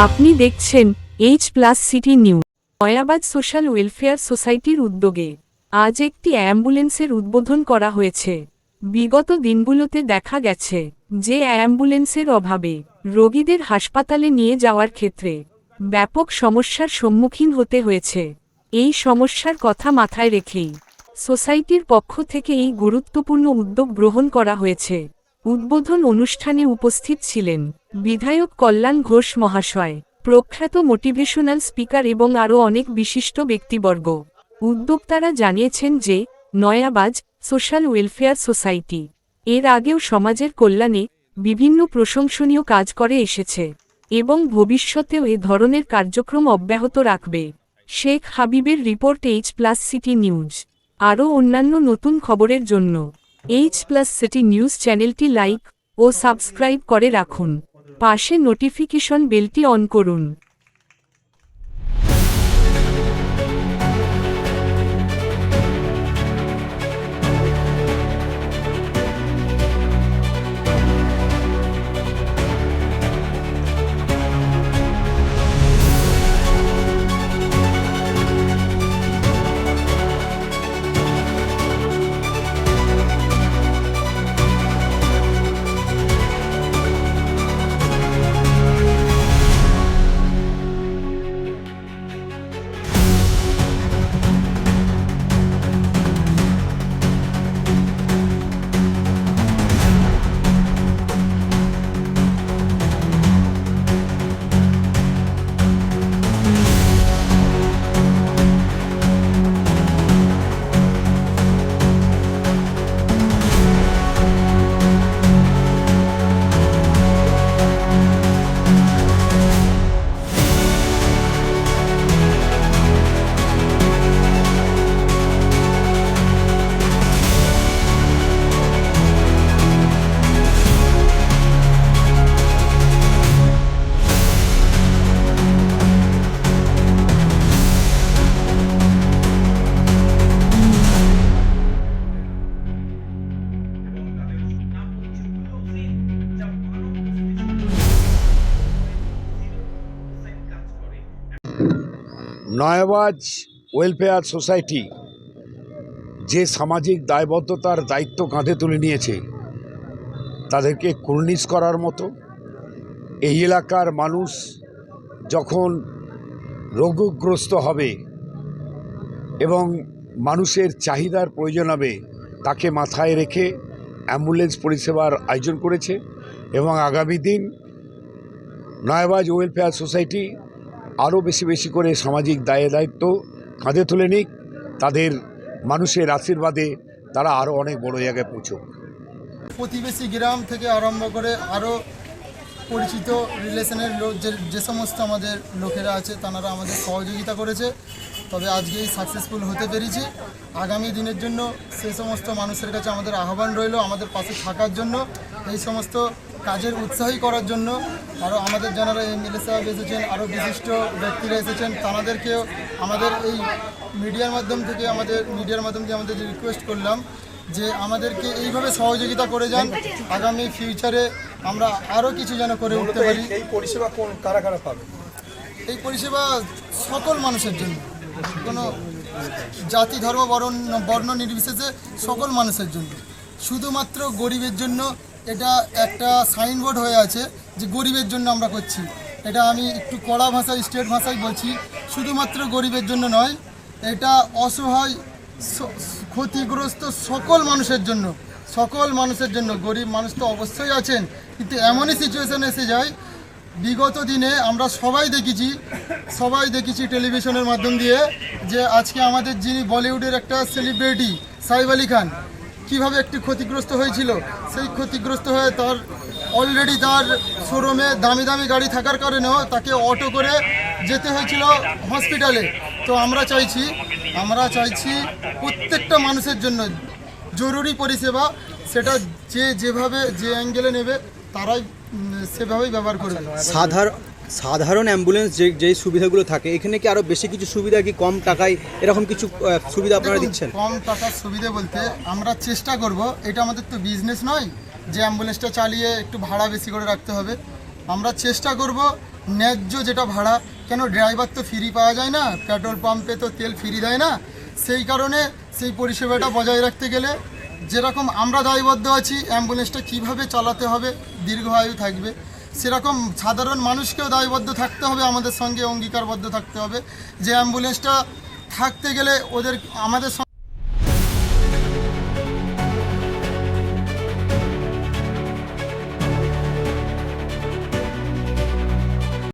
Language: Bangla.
আপনি দেখছেন H plus city news Nayabad social welfare সোসাইটির উদ্যোগে। আজ একটি অ্যাম্বুলেন্সের উদ্বোধন করা হয়েছে। বিগত দিনগুলোতে দেখা গেছে যে অ্যাম্বুলেন্সের অভাবে রোগীদের হাসপাতালে নিয়ে যাওয়ার ক্ষেত্রে ব্যাপক সমস্যার সম্মুখীন হতে হয়েছে। এই সমস্যার কথা মাথায় রেখেই সোসাইটির পক্ষ থেকে এই গুরুত্বপূর্ণ উদ্যোগ গ্রহণ করা হয়েছে। উদ্বোধন অনুষ্ঠানে উপস্থিত ছিলেন বিধায়ক কল্যাণ ঘোষ মহাশয়, প্রখ্যাত মোটিভেশনাল স্পিকার এবং আরও অনেক বিশিষ্ট ব্যক্তিবর্গ। উদ্যোক্তারা জানিয়েছেন যে, নয়াবাজ, সোশ্যাল ওয়েলফেয়ার সোসাইটি, এর আগেও সমাজের কল্যাণে বিভিন্ন প্রশংসনীয় কাজ করে এসেছে এবং ভবিষ্যতেও এ ধরনের কার্যক্রম অব্যাহত রাখবে। শেখ হাবিবের report H plus city news. আরও অন্যান্য নতুন খবরের জন্য। এইচ প্লাস সিটি নিউজ চ্যানেলটি লাইক ও সাবস্ক্রাইব করে রাখুন। পাশে নোটিফিকেশন বেলটি অন করুন। নয়াবাজ ওয়েলফেয়ার সোসাইটি যে সামাজিক দায়বদ্ধতার দায়িত্ব কাঁধে তুলে নিয়েছে, তাদেরকে কুর্নিশ করার মতো। এই এলাকার মানুষ যখন রোগগ্রস্ত হবে এবং মানুষের চাহিদার প্রয়োজন হবে, তাকে মাথায় রেখে অ্যাম্বুলেন্স পরিষেবার আয়োজন করেছে এবং আগামী দিন নয়াবাজ ওয়েলফেয়ার সোসাইটি আরও বেশি বেশি করে সামাজিক দায় দায়িত্ব কাঁধে তুলে নিক। তাদের মানুষের আশীর্বাদে তারা আরও অনেক বড় জায়গায় পৌঁছুক। প্রতিবেশী গ্রাম থেকে আরম্ভ করে আরও পরিচিত রিলেশনের লোক যে যে সমস্ত আমাদের লোকেরা আছে, তারা আমাদের সহযোগিতা করেছে। তবে আজকেই সাকসেসফুল হতে পেরেছি। আগামী দিনের জন্য সে সমস্ত মানুষের কাছে আমাদের আহ্বান রইল আমাদের পাশে থাকার জন্য এই সমস্ত কাজের উৎসাহী করার জন্য। আরও আমাদের যারা এমএলএ সাহেব এসেছেন আরও বিশিষ্ট ব্যক্তিরা এসেছেন তাদেরকেও আমাদের এই মিডিয়ার মাধ্যম থেকে আমাদের মিডিয়ার মাধ্যম থেকে আমাদের রিকোয়েস্ট করলাম যে আমাদেরকে এইভাবে সহযোগিতা করে যান। আগামী ফিউচারে আমরা আরও কিছু যেন করে উঠতে পারি। এই পরিষেবা কোন কারা কারা পাবে? এই পরিষেবা সকল মানুষের জন্য। কোনো জাতি, ধর্ম, বর্ণ বর্ণ নির্বিশেষে সকল মানুষের জন্য। শুধুমাত্র গরিবের জন্য এটা একটা সাইনবোর্ড হয়ে আছে যে গরিবের জন্য আমরা করছি। এটা আমি একটু কড়া ভাষায়, স্টেট ভাষায় বলছি, শুধুমাত্র গরিবের জন্য নয়, এটা অসহায় ক্ষতিগ্রস্ত সকল মানুষের জন্য, সকল মানুষের জন্য। গরিব মানুষ তো অবশ্যই আছেন, কিন্তু এমনই সিচুয়েশান এসে যায় বিগত দিনে আমরা সবাই দেখেছি সবাই দেখেছি টেলিভিশনের মাধ্যম দিয়ে যে আজকে আমাদের যিনি বলিউডের একটা সেলিব্রিটি, সাইব আলী খান, কীভাবে একটি ক্ষতিগ্রস্ত হয়েছিল? সেই ক্ষতিগ্রস্ত হয়ে তার অলরেডি তার শোরুমে দামি দামি গাড়ি থাকার কারণেও তাকে অটো করে যেতে হয়েছিল হসপিটালে তো আমরা চাইছি আমরা চাইছি প্রত্যেকটা মানুষের জন্য জরুরি পরিষেবা, সেটা যে যেভাবে, যে অ্যাঙ্গেলে নেবে, তারাই সেভাবেই ব্যবহার করবে সাধারণ সাধারণ অ্যাম্বুলেন্স যে যেই সুবিধাগুলো থাকে এখানে কি আরও বেশি কিছু সুবিধা কি কম টাকায় এরকম কিছু সুবিধা আপনারা দিচ্ছেন? কম টাকার সুবিধে বলতে আমরা চেষ্টা করব এটা আমাদের তো বিজনেস নয় যে অ্যাম্বুলেন্সটা চালিয়ে একটু ভাড়া বেশি করে রাখতে হবে। আমরা চেষ্টা করব ন্যায্য যেটা ভাড়া কেন ড্রাইভার তো ফ্রি পাওয়া যায় না পেট্রোল পাম্পে তো তেল ফ্রি দেয় না সেই কারণে সেই পরিষেবাটা বজায় রাখতে গেলে যেরকম আমরা দায়বদ্ধ আছি, অ্যাম্বুলেন্সটা কীভাবে চালাতে হবে, দীর্ঘায়ু থাকবে, সেরকম সাধারণ মানুষকেও দায়বদ্ধ থাকতে হবে, আমাদের সঙ্গে অঙ্গীকারবদ্ধ থাকতে হবে। যে অ্যাম্বুলেন্সটা থাকতে গেলে ওদের, আমাদের